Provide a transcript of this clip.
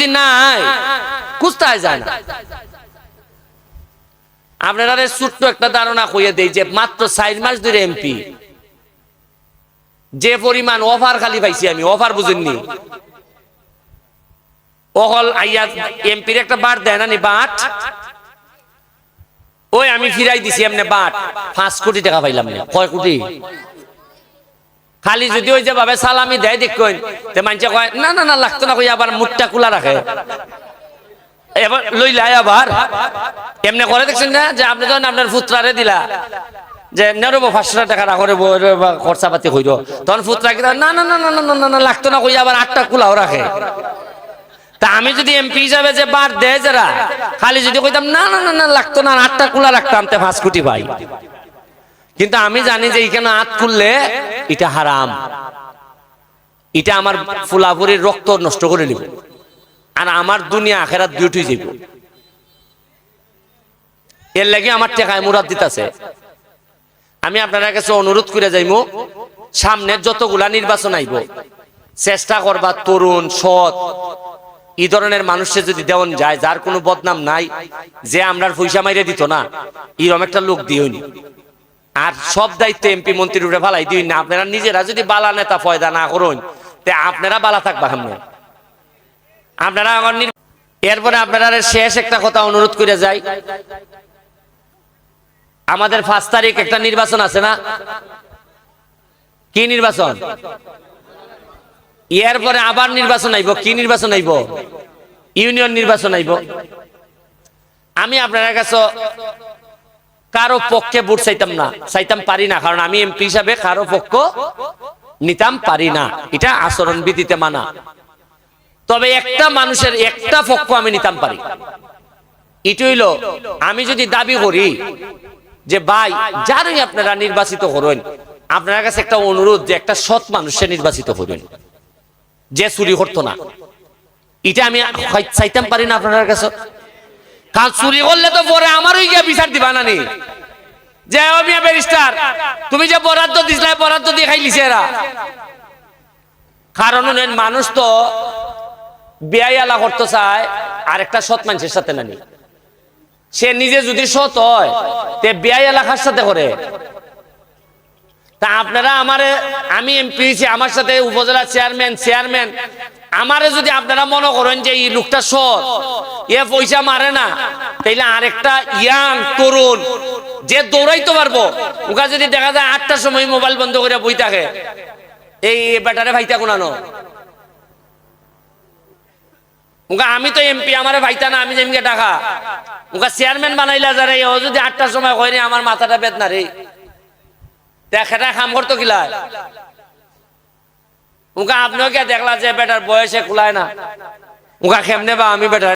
যদি নাই, কুস্তায় যায় না। আপনারা ছোট্ট একটা ধারণা কইয়ে দেই যে মাত্র চার মাস ধরে এমপি যে পরিমাণ অফার খালি পাইছি আমি অফার বুঝেননি। অকল আইয়া এমপির একটা বাট দেয় না নি বাট, ওই আমি ফিরাই দিছি এমনি বাট, পাঁচ কোটি টাকা পাইলাম না, কয় কোটি? খালি যদি ওই যে ভাবে সালামি দেয় দেখুন তে মানুষে কয় না না না লাগতো না কই আবার মুখটা খোলা রাখে এবার লই লাই আবার এমনি করে দেখছেন না যে আপনি তখন আপনার ফুত্রারে দিলা যে নেরব পাঁচশো টাকা না খরচা পাতি হইল তখন ফুত্রা কি না না না না না না লাগতো না কই আবার আটটা কুলাও রাখে তা আমি যদি এমপি হিসাবে যে বার দেয় যারা খালি যদি কইতাম না না না না লাগতো না আটটা কুলা রাখতাম তে পাঁচ কুটি ভাই কিন্তু আমি জানি যে এখানে আট খুললে এটা হারাম। এটা আমার ফুলাফুরির রক্ত নষ্ট করে নিব। আর আমার দুনিয়া আখেরাত দুইটি যাইব। এর লাগে আমার টেকায় মুরাদ দিতেছে। আমি আপনার কাছে অনুরোধ করে যাইমু সামনে যতগুলা নির্বাচন আইব চেষ্টা করবা তরুণ সৎ এই ধরনের মানুষের যদি দেওয়ান যায় যার কোনো বদনাম নাই যে আমরা পয়সা মাইরে দিত না এরকম একটা লোক দিওনি। আর সব দায়িত্ব এমপি মন্ত্রীর উপরে ফালাই দিই না। আপনারা নিজেরা যদি বালা নেতা ফয়দা না করুন, তে আপনারা বালা থাকবা সামনে। আপনারা আমার এরপরে আপনারা শেষ একটা কথা অনুরোধ করে যাই। আমাদের পাঁচ তারিখ একটা নির্বাচন আছে না? কি নির্বাচন? এরপরে আবার নির্বাচন আইব, কি নির্বাচন আইব? ইউনিয়ন নির্বাচন আইব। আমি আপনার কাছে কারও পক্ষে ভোট চাইতাম না, চাইতাম পারি না, কারণ আমি এমপি হিসাবে কারও পক্ষ নিতাম পারি না। এটা আচরণ বিধিতে মানা। তবে একটা মানুষের একটা পক্ষ আমি নিতাম পারি। এটি হইল, আমি যদি দাবি করি যে, ভাই যারই আপনারা নির্বাচিত করুন আপনার কাছে একটা অনুরোধ যে, একটা সৎ মানুষের নির্বাচিত করুন যে চুরি করতো না। এটা আমি চাইতাম পারি না আপনার কাছে। কারণ চুরি করলে তো পরে আমারই গিয়ে বিচার দিবা নানি যে মিয়া ব্যারিস্টার, তুমি যে বরাদ্দ বরাদ্দ দিয়ে খাইলিছে এরা। কারণ মানুষ তো বেয়াই আলা করতে চায় আর একটা সৎ মানুষের সাথে নানি সে নিজে যদি সৎ হয়, তে বেয়াই এলাকার সাথে করে? তা আপনারা আমারে, আমি এমপি আমার সাথে উপজেলা চেয়ারম্যান চেয়ারম্যান আমারে যদি আপনারা মনে করেন যে এই লোকটা সৎ, এ পয়সা মারে না, তাইলে আরেকটা ইয়াং তরুণ, যে দৌড়াইতে পারব ওকে যদি দেখা যায় আটটার সময় মোবাইল বন্ধ করে বই থাকে, এই ব্যাটারে ভাইতা কোনানো? আমি তো এমপি, আমার ভাইতা না, আমি যেমকে টাকা ওকে চেয়ারম্যান বানাইলা যারা ও যদি আটটার সময় রে, আমার মাথাটা বেদনা রে। দেখাটা খাম করতো কিলা? ওকে আপনাকে দেখলা যে বেটার বয়সে কুলায় না? উকা খেমনে বা আমি বেটার?